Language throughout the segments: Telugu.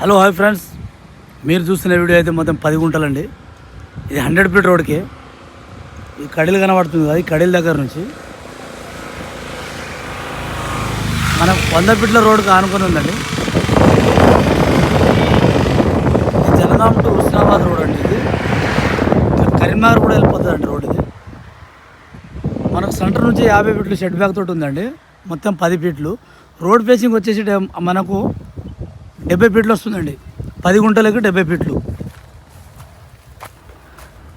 Hello hi friends. మీరు చూసిన వీడియో అయితే మొత్తం పది గుంటలండి. ఇది హండ్రెడ్ ఫీట్ రోడ్కి. ఈ కడిలు కనబడుతుంది కదా ఈ కడీల దగ్గర నుంచి. మన వంద ఫీట్ల రోడ్కి ఆనుకొని ఉందండి. ఇది జనగాం టు హుస్నాబాద్ రోడ్ అండి ఇది. కరీంనగర్ కూడా వెళ్ళిపోతుందండి రోడ్ ఇది. మనకు సెంటర్ నుంచి యాభై ఫీట్లు షెడ్ బ్యాక్ తోటి ఉందండి. మొత్తం పది ఫీట్లు. రోడ్ ఫేసింగ్ వచ్చేసి మనకు డెబ్బై ఫీట్లు వస్తుందండి. పది గుంటలకి డెబ్బై ఫీట్లు.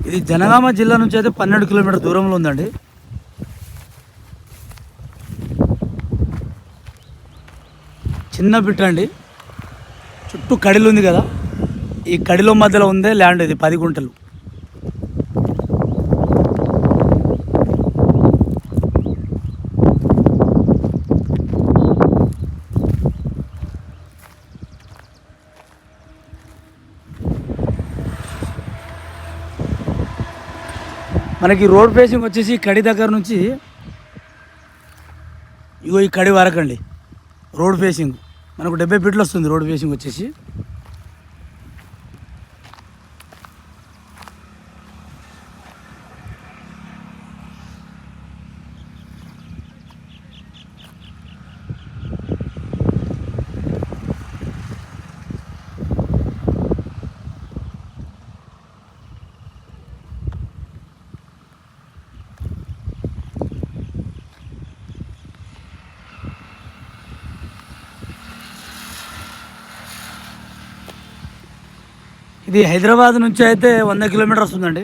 ఇది జనగామ జిల్లా నుంచి అయితే పన్నెండు కిలోమీటర్ దూరంలో ఉందండి. చిన్న పిట్ట అండి. చుట్టూ కడిలు ఉంది కదా. ఈ కడిలో మధ్యలో ఉందే ల్యాండ్ ఇది పది గుంటలు. మనకి రోడ్ ఫేసింగ్ వచ్చేసి కడి దగ్గర నుంచి ఇగో ఈ కడి వరకండి. Road facing. మనకు డెబ్బై ఫీట్లు వస్తుంది రోడ్ ఫేసింగ్ వచ్చేసి. ఇది హైదరాబాద్ నుంచి అయితే వంద కిలోమీటర్ వస్తుందండి